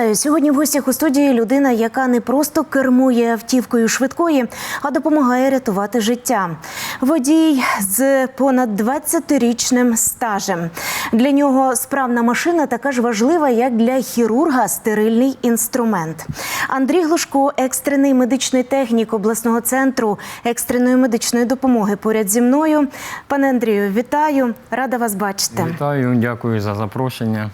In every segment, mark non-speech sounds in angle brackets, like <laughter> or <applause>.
Вітаю сьогодні. В гостях у студії людина, яка не просто кермує автівкою швидкої, а допомагає рятувати життя. Водій з понад 20-річним стажем. Для нього справна машина така ж важлива, як для хірурга стерильний інструмент. Андрій Глушко, екстрений медичний технік обласного центру екстреної медичної допомоги. Поряд зі мною. Пане Андрію, вітаю! Рада вас бачити. Вітаю, дякую за запрошення.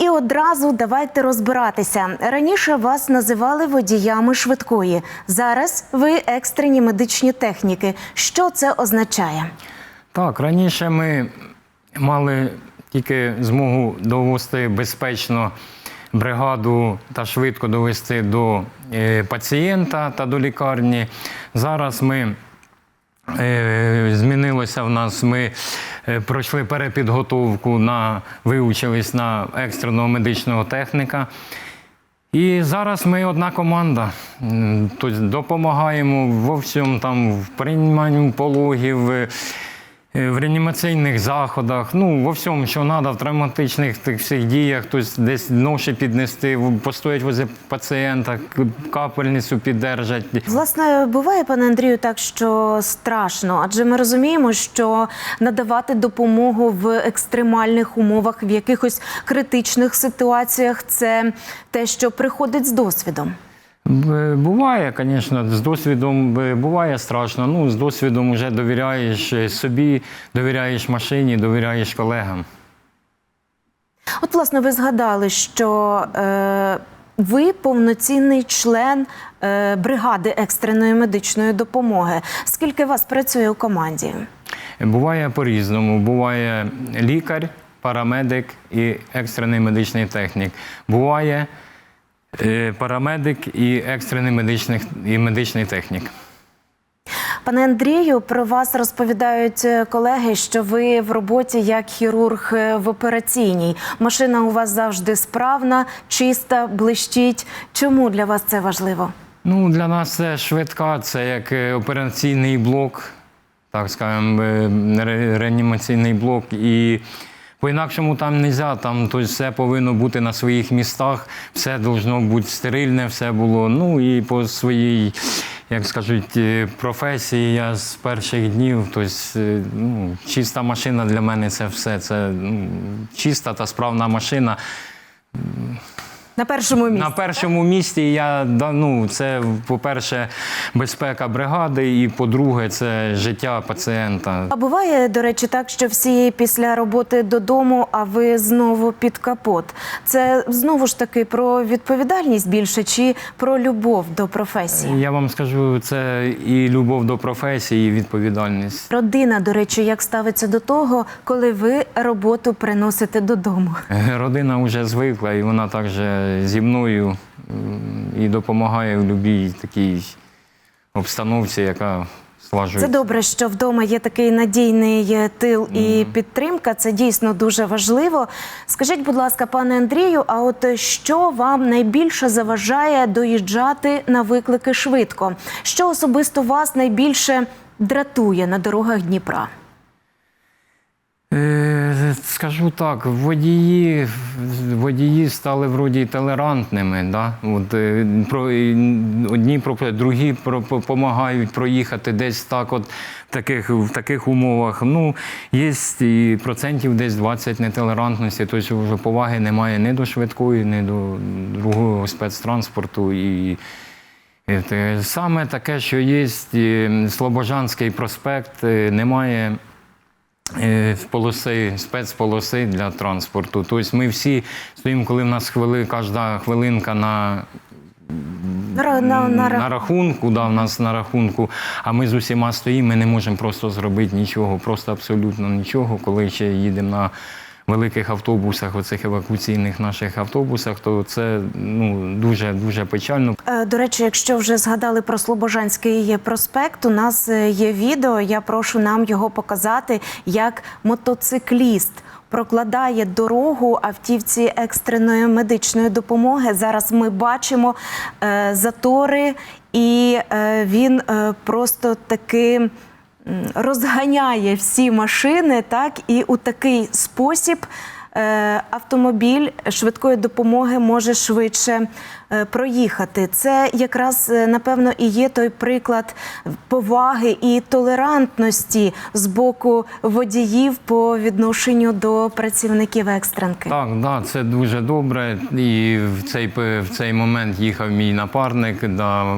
І одразу давайте розбиратися. Раніше вас називали водіями швидкої. Зараз ви екстрені медичні техніки. Що це означає? Так, раніше ми мали тільки змогу довести безпечно бригаду та швидко довести до е, пацієнта та до лікарні. Зараз ми Змінилося в нас. Ми е, пройшли перепідготовку на вивчились на екстреного медичного техніка. І зараз ми одна команда. Тобто допомагаємо во всьому там в прийманні пологів, е, е, в реанімаційних заходах, ну, во всьому, що треба, в травматичних тих всіх діях, тобто десь ноші піднести, постоять возле пацієнта, капельницю піддержать. Власне, буває, пане Андрію, так що страшно, адже ми розуміємо, що надавати допомогу в екстремальних умовах, в якихось критичних ситуаціях, це те, що приходить з досвідом. Буває, звісно, з досвідом буває страшно. Ну, з досвідом вже довіряєш собі, довіряєш машині, довіряєш колегам. От, власне, ви згадали, що е, ви повноцінний член е, бригади екстреної медичної допомоги. Скільки вас працює у команді? Буває по-різному. Буває лікар, парамедик і екстрений медичний технік. Буває парамедик і екстрений медичний, і медичний технік. Пане Андрію, про вас розповідають е, колеги, що ви в роботі як хірург е, в операційній. Машина у вас завжди справна, чиста, блищить. Чому для вас це важливо? Ну, для нас це швидка, це як е, операційний блок, так скажемо, е, реанімаційний блок. І по-інакшому там не можна, там тобто, все повинно бути на своїх містах, все повинно бути стерильне, все було. Ну і по своїй, як скажуть, е, професії я з перших днів, тобто, е, ну, чиста машина для мене це все. Це ну, чиста та справна машина. На першому місці. На першому місці я ну, це, по-перше, безпека бригади, і по-друге, це життя пацієнта. А буває, до речі, так, що всі після роботи додому, а ви знову під капот. Це знову ж таки про відповідальність більше чи про любов до професії? Я вам скажу, це і любов до професії, і відповідальність. Родина, до речі, як ставиться до того, коли ви роботу приносите додому? Родина вже звикла, і вона також зі мною і допомагає в будь-якій такій обстановці, яка Це добре, що вдома є такий надійний е, тил і підтримка. Це дійсно дуже важливо. Скажіть, будь ласка, пане Андрію, а от е, що вам найбільше заважає доїжджати на виклики швидко? Що особисто вас найбільше дратує на дорогах Дніпра? Е, Скажу так, водії, водії стали вроді толерантними. Да? От, е, про, одні другі допомагають проїхати десь так, от в таких, в таких умовах. Ну, є і процентів десь 20 нетолерантності, тобто вже поваги немає ні до швидкої, ні до другого спецтранспорту. І, і саме таке, що є Слобожанський проспект, е, немає полоси, спецполоси для транспорту. Тобто ми всі стоїмо, коли в нас хвили, кожна хвилинка на, На, на, на, на рахунку, да, в нас на рахунку, а ми з усіма стоїмо, ми не можемо просто зробити нічого, просто абсолютно нічого. Коли ще їдемо на великих автобусах, оцих евакуаційних наших автобусах, то це ну, дуже дуже печально. Е, До речі, якщо вже згадали про Слобожанський проспект, у нас е, є відео. Я прошу нам його показати, як мотоцикліст прокладає дорогу автівці екстреної медичної допомоги. Зараз ми бачимо е, затори, і е, він е, просто таки. Розганяє всі машини, так і у такий спосіб автомобіль швидкої допомоги може швидше е, проїхати. Це якраз е, напевно і є той приклад поваги і толерантності з боку водіїв по відношенню до працівників екстренки. Так, да, це дуже добре. І в цей, в цей момент їхав мій напарник, да,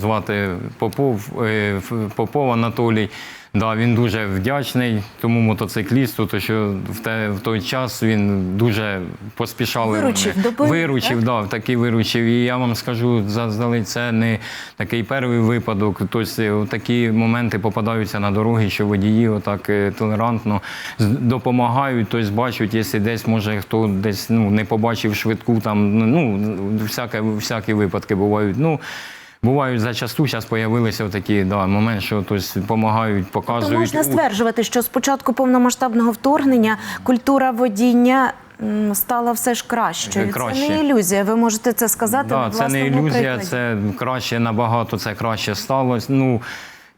звати Попов, е, Попов Анатолій. Да, він дуже вдячний тому мотоциклісту, то що в, те, в той час він дуже поспішали. Виручив, допоміг, виручив, да, такий виручив. І я вам скажу, заздалегідь, це не такий перший випадок. Тобто такі моменти попадаються на дороги, що водії отак е, толерантно допомагають, тобто бачать, якщо десь може хто десь ну, не побачив швидку, там ну всяке, всякі випадки бувають. Ну, Бувають зачасту, зараз з'явилися такі да, моменти, що тобто, допомагають, То показують. можна стверджувати, що з початку повномасштабного вторгнення культура водіння стала все ж кращою. Краще. Це не ілюзія. Ви можете це сказати. Да, на це не ілюзія, прикладі. це краще набагато, це краще сталося. Ну,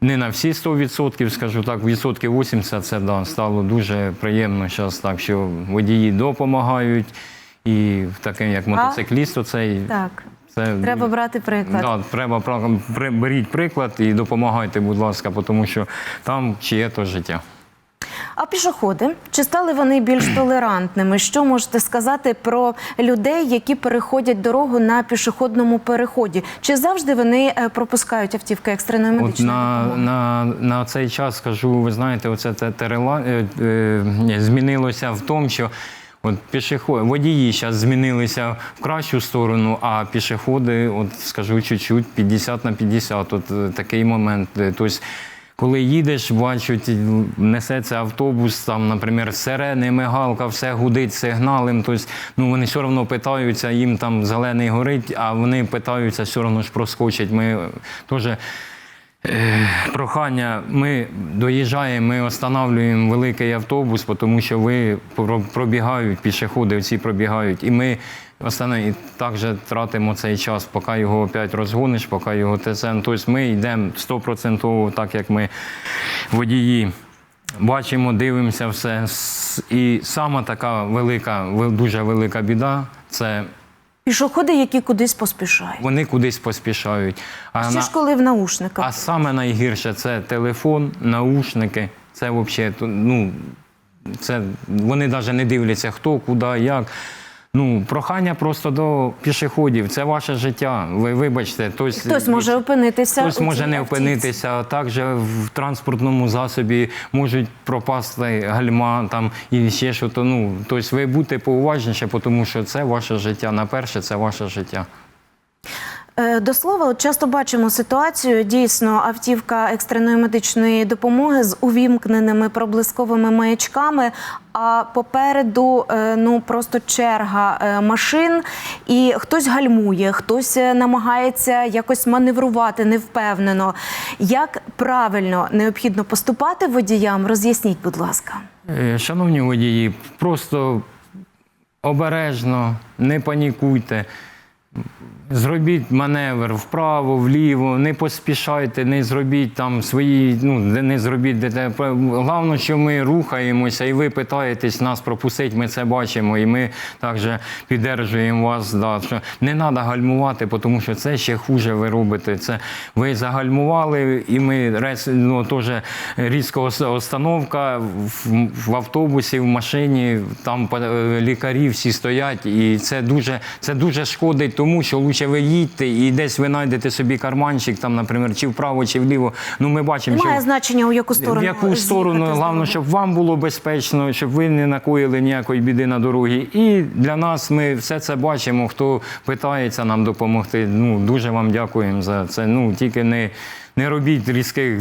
не на всі 100%, скажу так, відсотків 80 це да, стало дуже приємно зараз, так що водії допомагають. І таким як мотоцикліст, оцей Так. Це Треба брати приклад. Да, треба при- беріть приклад і допомагайте, будь ласка, тому що там чиє то життя. А пішоходи чи стали вони більш <clears throat> толерантними? Що можете сказати про людей, які переходять дорогу на пішохідному переході? Чи завжди вони е, пропускають автівки екстреної От медичної на, допомоги? на, на цей час скажу, ви знаєте, оце те терела, е, е, змінилося в тому, що от пішоход, водії зараз змінилися в кращу сторону, а пішоходи, от скажу чуть-чуть, 50 на 50. От е, такий момент. Тобто, коли їдеш, бачать, несеться автобус, там, наприклад, сирени, мигалка, все гудить сигналем. Тобто, ну, вони все одно питаються, їм там зелений горить, а вони питаються, все одно ж проскочать. Ми е, теж прохання, ми доїжджаємо, ми встановлюємо великий автобус, тому що ви про- пробігають, пішоходи оці пробігають. І ми і також тратимо цей час, поки його опять розгониш, поки його ТЦ. Тобто ми йдемо 100% так, як ми водії. Бачимо, дивимося все. І сама така велика, дуже велика біда це Пішоходи, які кудись поспішають. вони кудись поспішають. А, на- ж коли в наушниках? а саме найгірше це телефон, наушники. Це взагалі, ну, це вони навіть не дивляться, хто, куди, як. Ну, прохання просто до пішоходів. Це ваше життя. Ви вибачте, хтось, Хтось може опинитися. Хтось у може цій не автівці. опинитися, а також в транспортному засобі можуть пропасти гальма там і ще щось. Ну, тобто ви будьте поуважніше, тому що це ваше життя. На перше, це ваше життя. Е, До слова, от часто бачимо ситуацію. Дійсно, автівка екстреної медичної допомоги з увімкненими проблисковими маячками. А попереду е, ну просто черга е, машин, і хтось гальмує, хтось намагається якось маневрувати невпевнено. Як правильно необхідно поступати водіям? Роз'ясніть, будь ласка. Шановні водії, просто обережно, не панікуйте. Зробіть маневр вправо, вліво, не поспішайте, не зробіть там свої, ну не зробіть де. Головне, що ми рухаємося, і ви питаєтесь нас пропустити, ми це бачимо, і ми також піддержуємо вас. Да, що не треба гальмувати, тому що це ще хуже ви робите. Це ви загальмували, і ми ну, теж різка ос- остановка в, в автобусі, в машині, там е, лікарі всі стоять, і це дуже, це дуже шкодить тому, що лучше ви їдьте і десь ви знайдете собі карманчик, там, наприклад, чи вправо, чи вліво. Ну, ми бачимо, Немає що значення, у яку сторону в яку сторону, головне, щоб вам було безпечно, щоб ви не накоїли ніякої біди на дорогі. І для нас ми все це бачимо. Хто питається нам допомогти. Ну дуже вам дякуємо за це. Ну тільки не. Не робіть різких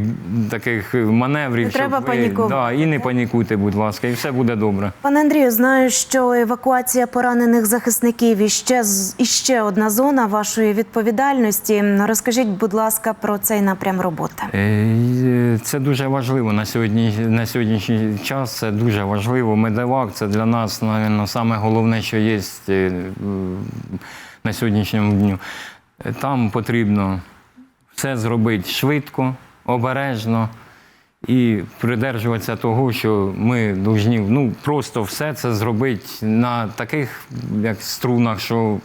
таких маневрів, Не щоб треба ви, панікувати. Да, і не панікуйте, будь ласка, і все буде добре. Пане Андрію, знаю, що евакуація поранених захисників і ще, з- і ще одна зона вашої відповідальності. Розкажіть, будь ласка, про цей напрям роботи. Е, Це дуже важливо на сьогодні. На сьогоднішній час це дуже важливо. Медевак це для нас, напевно, саме головне, що є е, на сьогоднішньому дню. Е, Там потрібно все зробити швидко, обережно і придержуватися того, що ми повинні ну, просто все це зробити на таких як струнах, що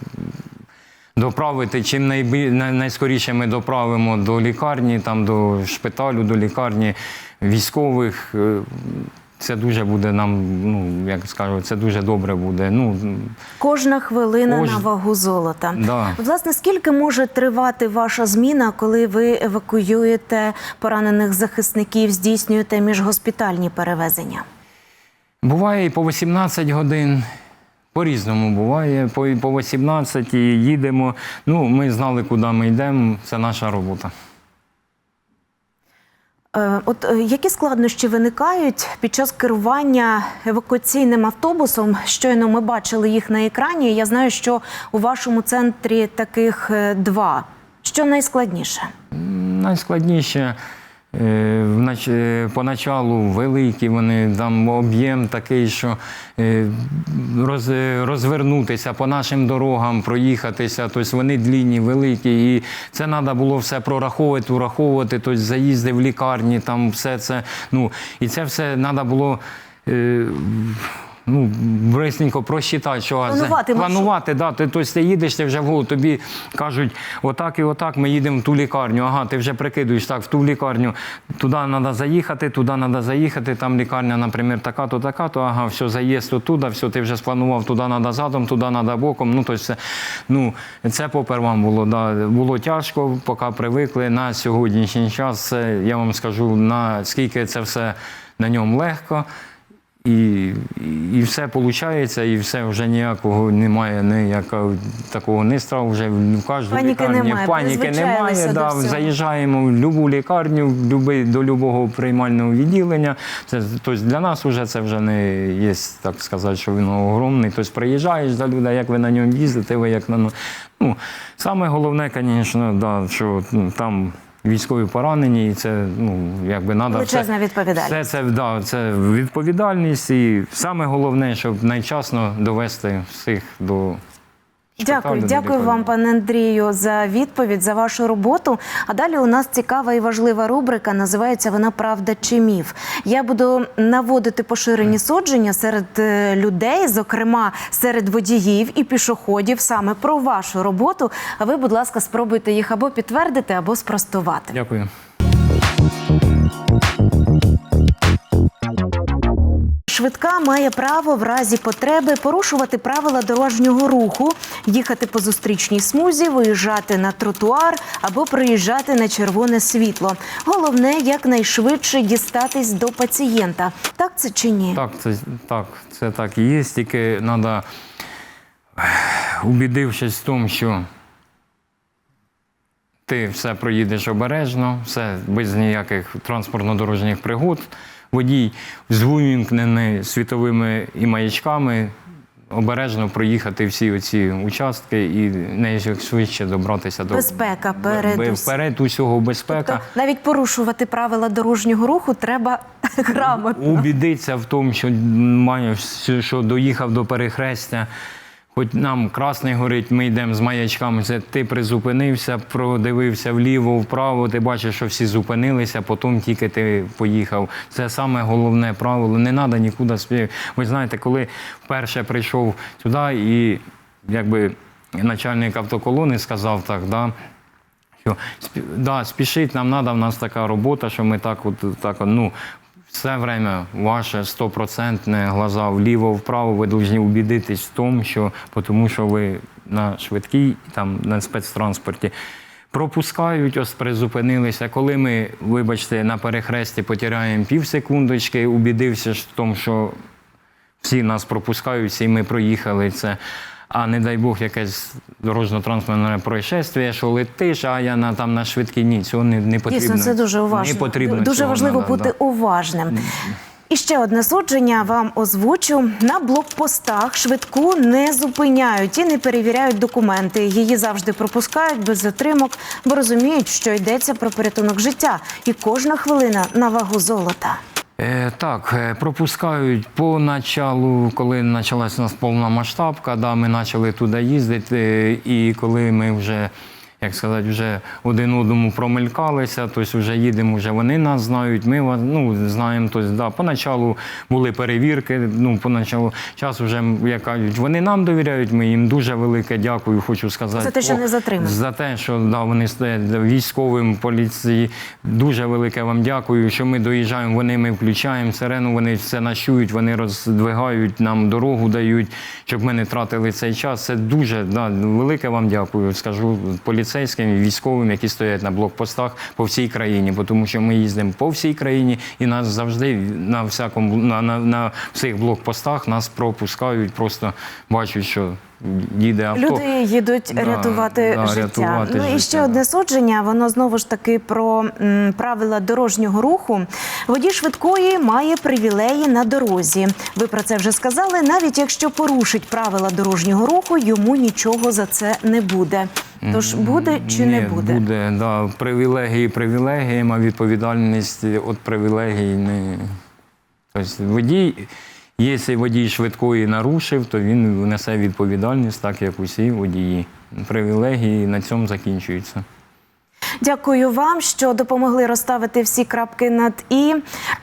доправити чим найбі... найскоріше ми доправимо до лікарні, там, до шпиталю, до лікарні військових. Це дуже буде нам, ну як скажу, це дуже добре буде. Ну Кожна хвилина Кож- на вагу золота. Да. Власне, скільки може тривати ваша зміна, коли ви евакуюєте поранених захисників, здійснюєте міжгоспітальні перевезення? Буває і по 18 годин. По-різному буває, по, по 18 і їдемо. Ну, ми знали, куди ми йдемо. Це наша робота. Е, От е, які складнощі виникають під час керування евакуаційним автобусом? Щойно ми бачили їх на екрані. Я знаю, що у вашому центрі таких е, два. Що найскладніше? Найскладніше поначалу великі, вони там об'єм такий, що е, роз, е, розвернутися по нашим дорогам, проїхатися. Тобто вони длінні, великі. І це треба було все прораховувати, ураховувати, тобто заїзди в лікарні, там все це. Ну, і це все треба було. Ну, брисненько просчитати, що Планувати планувати, да, ти, тобто ти їдеш, ти вже в голову, тобі кажуть, отак і отак ми їдемо в ту лікарню. Ага, ти вже прикидуєш, так, в ту лікарню, туди треба заїхати, туди треба заїхати, там лікарня, наприклад, така-то, така-то, ага, все, заїзд туди, все, ти вже спланував, туди треба задом, туди треба боком. Ну, тобто, це, ну, це попервам було, да, було тяжко, поки привикли. На сьогоднішній час, я вам скажу, наскільки це все на ньому легко. І, і все виходить, і все вже ніякого немає, ніякого такого не страху, вже в кожній Паніки лікарні немає, паніки немає. Да, заїжджаємо в будь-яку лікарню, в любий, до будь-якого приймального відділення. Це, тобто для нас вже це вже не є, так сказати, що він огромний. Тобто приїжджаєш до людей, як ви на ньому їздите, ви як на. Ну, саме головне, звісно, да, що ну, там. Військові поранені, і це ну якби надо Величезна все- відповідальність. Все це да, це відповідальність, і саме головне, щоб найчасно довести всіх до Дякую, дякую вам, пане Андрію, за відповідь, за вашу роботу. А далі у нас цікава і важлива рубрика. Називається вона Правда чи міф. Я буду наводити поширені судження серед е, людей, зокрема серед водіїв і пішоходів, саме про вашу роботу. А ви, будь ласка, спробуйте їх або підтвердити, або спростувати. Дякую. Швидка має право в разі потреби порушувати правила дорожнього руху, їхати по зустрічній смузі, виїжджати на тротуар або приїжджати на червоне світло. Головне якнайшвидше дістатись до пацієнта. Так це чи ні? Так, це так, це так і є. Тільки треба, убідившись в тому, що ти все проїдеш обережно, все без ніяких транспортно-дорожніх пригод. Водій з вимкненими світовими і маячками обережно проїхати всі оці участки і найшвидше добратися до Безпека перед вперед усього безпека. Тобто навіть порушувати правила дорожнього руху треба <laughs> грамотно. Убідитися в тому, що має що доїхав до перехрестя. Хоч нам красний горить, ми йдемо з маячками. Це ти призупинився, продивився вліво, вправо. Ти бачиш, що всі зупинилися, потім тільки ти поїхав. Це саме головне правило. Не треба нікуди спі. Ви знаєте, коли вперше прийшов сюди, і якби начальник автоколони сказав так, да, що да, спішить, нам треба, в нас така робота, що ми так, от, так, ну, все время ваше стопроцентне глаза вліво, вправо, ви повинні убідитись в тому, що тому що ви на швидкій, там, на спецтранспорті. Пропускають, ось призупинилися. Коли ми, вибачте, на перехресті потеряємо пів секундочки, убідився в тому, що всі нас пропускають, всі ми проїхали це. А не дай Бог, якесь дорожньо-транспортне происшествие, що летиш, а я на там на швидкій ні, цього не, не потрібно. Дійсно, це дуже уважно. Не потрібно дуже цього, важливо да, бути да. уважним. І ще одне судження вам озвучу. На блокпостах швидку не зупиняють і не перевіряють документи. Її завжди пропускають без затримок, бо розуміють, що йдеться про порятунок життя, і кожна хвилина на вагу золота. Е, так, е, пропускають по началу, коли почалася у нас повна масштабка, да, ми почали туди їздити, е, і коли ми вже як сказати, вже один одному промелькалися, тобто вже їдемо, вже вони нас знають, ми ну, знаємо. Тобто, да, поначалу були перевірки, ну, поначалу час вже, як кажуть, вони нам довіряють, ми їм дуже велике дякую, хочу сказати. За те, що О, не затримали. За те, що да, вони стоять військовим, поліції. Дуже велике вам дякую, що ми доїжджаємо, вони ми включаємо сирену, вони все нащують, вони роздвигають, нам дорогу дають, щоб ми не тратили цей час. Це дуже да, велике вам дякую. Скажу поліцейським і військовим, які стоять на блокпостах по всій країні, бо тому що ми їздимо по всій країні і нас завжди на всякому на, на, на всіх блокпостах нас пропускають. Просто бачать, що їде авто. Люди їдуть Да, рятувати да, життя. рятувати ну і життя, ще да. одне судження. Воно знову ж таки про м, правила дорожнього руху. Водій швидкої має привілеї на дорозі. Ви про це вже сказали. Навіть якщо порушить правила дорожнього руху, йому нічого за це не буде. Тож буде чи не буде? Буде, да. Привілегії привілегіями, а відповідальність від привілегій не. Тобто водій, якщо водій швидкої нарушив, то він несе відповідальність, так як усі водії. Привілегії на цьому закінчуються. Дякую вам, що допомогли розставити всі крапки над і.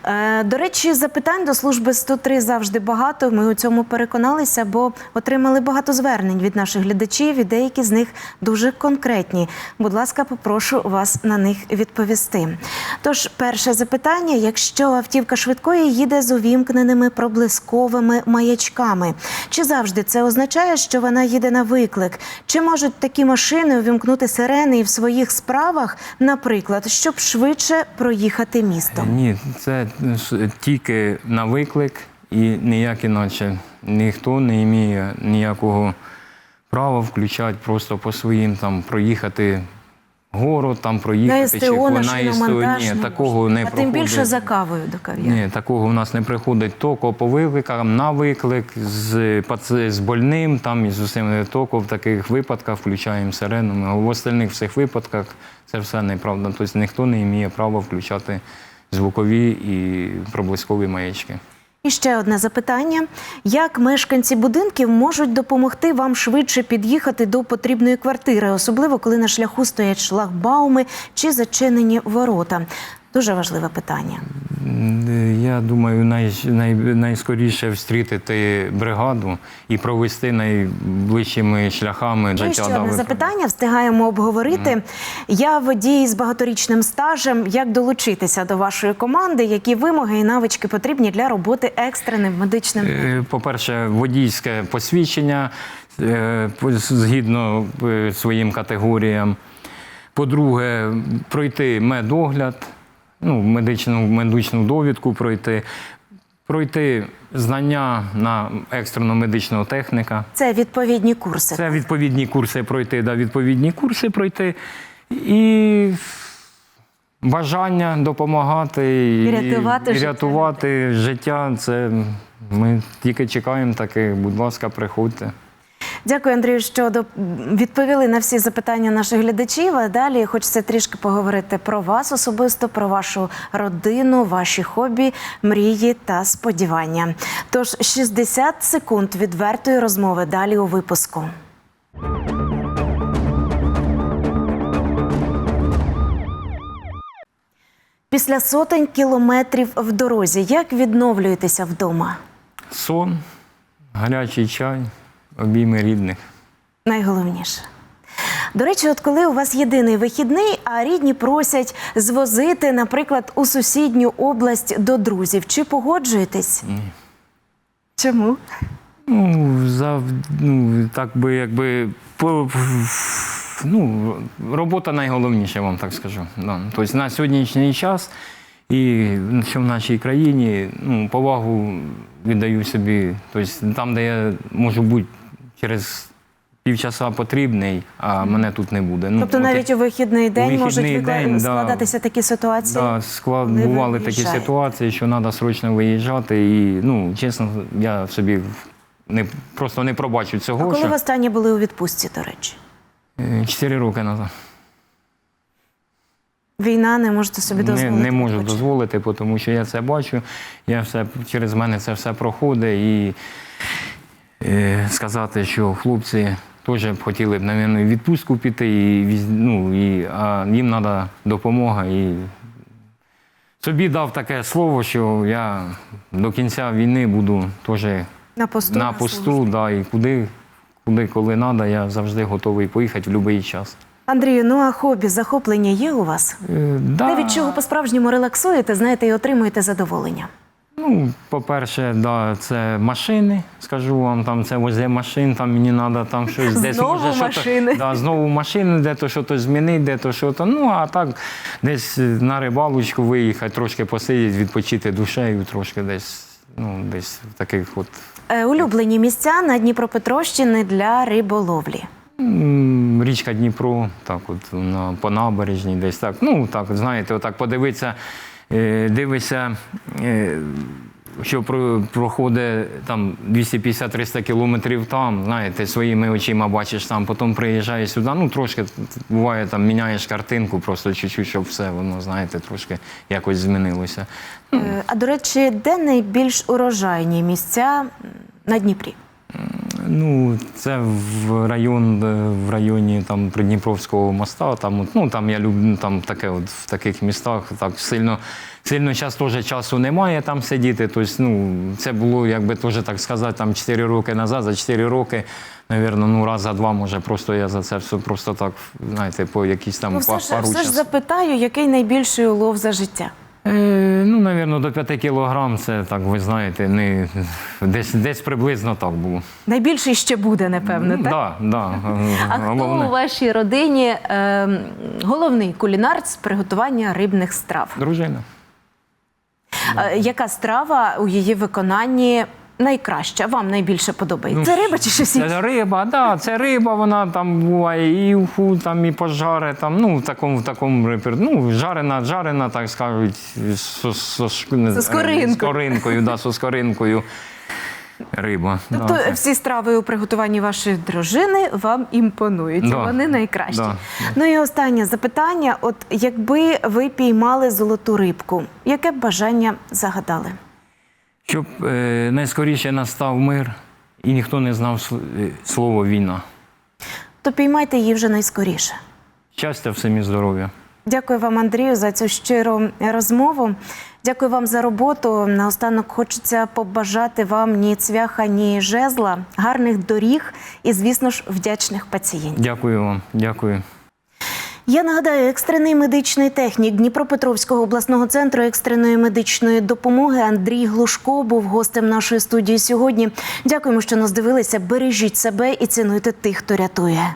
Е, до речі, запитань до служби 103 завжди багато. Ми у цьому переконалися, бо отримали багато звернень від наших глядачів, і деякі з них дуже конкретні. Будь ласка, попрошу вас на них відповісти. Тож, перше запитання: якщо автівка швидкої їде з увімкненими проблисковими маячками, чи завжди це означає, що вона їде на виклик? Чи можуть такі машини увімкнути сирени і в своїх справах, наприклад, щоб швидше проїхати місто? Ні, це тільки на виклик і ніяк іначе. Ніхто не має ніякого права включати просто по своїм там проїхати город, там На проїхати СТО, на СТО. шиномонтаж Ні, не такого не а проходить. тим більше за кавою до кав'ярні. Ні, такого в нас не приходить токо по викликам, на виклик з, з больним, там і з усім токо в таких випадках включаємо сирену. В остальних всіх випадках це все неправда. Тобто ніхто не має права включати звукові і проблискові маячки. І ще одне запитання: як мешканці будинків можуть допомогти вам швидше під'їхати до потрібної квартири, особливо коли на шляху стоять шлагбауми чи зачинені ворота? Дуже важливе питання. Я думаю, най, най, найскоріше встрітити бригаду і провести найближчими шляхами Ну і ще одне запитання встигаємо обговорити. Я водій з багаторічним стажем. Як долучитися до вашої команди? Які вимоги і навички потрібні для роботи екстреним медичним? Е, По-перше, водійське посвідчення е, по- згідно е, своїм категоріям. По-друге, пройти медогляд, ну, медичну, медичну довідку пройти, пройти знання на екстрену медичного техніка. Це відповідні курси. Це відповідні курси пройти, да, відповідні курси пройти. І бажання допомагати І рятувати і життя рятувати життя. Це ми тільки чекаємо таких. Будь ласка, приходьте. Дякую, Андрію, що відповіли на всі запитання наших глядачів. А далі хочеться трішки поговорити про вас особисто, про вашу родину, ваші хобі, мрії та сподівання. Тож 60 секунд відвертої розмови далі у випуску. Після сотень кілометрів в дорозі, як відновлюєтеся вдома? Сон, гарячий чай, обійми рідних. Найголовніше. До речі, от коли у вас єдиний вихідний, а рідні просять звозити, наприклад, у сусідню область до друзів, чи погоджуєтесь? Ні. Чому? Ну, за, ну, так би, якби. По, ну, робота найголовніша, вам так скажу. Да. Тобто на сьогоднішній час і що в нашій країні ну, повагу віддаю собі. Тобто там, де я можу бути через півчаса потрібний, а мене тут не буде. Ну, Тобто от навіть у вихідний день вихідний можуть викла- день, да. складатися такі ситуації? Да, склад, коли ви бували такі виїжджаєте. ситуації, що треба срочно виїжджати. І, ну, чесно, я собі не, просто не пробачу А цього. коли що... ви останні були у відпустці, до речі? Е, Чотири роки назад. Війна не можете собі Не, дозволити. не можу відпочити. дозволити, тому що я це бачу. Я все, через мене це все проходить. І сказати, що хлопці теж б хотіли б, мабуть, відпустку піти, і, ну, і, а їм треба допомога. І собі дав таке слово, що я до кінця війни буду теж На посту. на посту, да, і куди, куди, коли треба, я завжди готовий поїхати в будь-який час. Андрію, ну а хобі, захоплення є у вас? Е, да, Те, від чого по-справжньому релаксуєте, знаєте, і отримуєте задоволення. Ну, по-перше, да, це машини, скажу вам, там це возле машин, там мені треба там щось десь Знову може машини. Да, знову машини, де то щось змінити, де то що то. Ну, а так десь на рибалочку виїхати, трошки посидіти, відпочити душею, трошки десь, ну, десь в таких от. Е, улюблені місця на Дніпропетровщині для риболовлі. Річка Дніпро, так от на, по набережній, десь так. Ну, так, знаєте, отак подивитися, дивишся, е, що про, проходить там 250-300 кілометрів там, знаєте, своїми очима бачиш там, потім приїжджаєш сюди. Ну, трошки буває там міняєш картинку, просто чуть-чуть, щоб все воно, знаєте, трошки якось змінилося. Е, а до речі, де найбільш урожайні місця на Дніпрі? Ну, це в район, е, в районі там Придніпровського моста. Там, ну, там я люблю там таке, от, в таких містах. Так сильно, сильно час теж часу немає там сидіти. Тобто, ну, це було, якби теж так сказати, там 4 роки назад, за 4 роки, навірно, ну раз за два, може, просто я за це все просто так, знаєте, по якісь там Ну, все пару все ж запитаю, який найбільший улов за життя? Е, ну, навірно, до 5 кілограм це так, ви знаєте, не, десь, десь приблизно так було. Найбільше ще буде, напевно, так? Да, да, А хто у вашій родині е, головний кулінар з приготування рибних страв? Дружина. Е, яка страва у її виконанні найкраща? Вам найбільше подобається? Це риба чи щось інше? Це риба, да, це риба, вона там буває і уху, там, і пожари, там, ну, в такому, в такому репер... ну, жарена, жарена, так скажуть, з, з, з, з, З коринкою, да, скоринкою риба. Тобто да, всі страви у приготуванні вашої дружини вам імпонують, Да. вони найкращі. Да. Ну і останнє запитання: от якби ви піймали золоту рибку, яке б бажання загадали? Щоб е, найскоріше настав мир і ніхто не знав е, слово війна. То піймайте її вже найскоріше. Щастя, всім і здоров'я. Дякую вам, Андрію, за цю щиру розмову. Дякую вам за роботу. Наостанок хочеться побажати вам ні цвяха, ні жезла, гарних доріг і, звісно ж, вдячних пацієнтів. Дякую вам, дякую. Я нагадаю, екстрений медичний технік Дніпропетровського обласного центру екстреної медичної допомоги Андрій Глушко був гостем нашої студії сьогодні. Дякуємо, що нас дивилися. Бережіть себе і цінуйте тих, хто рятує.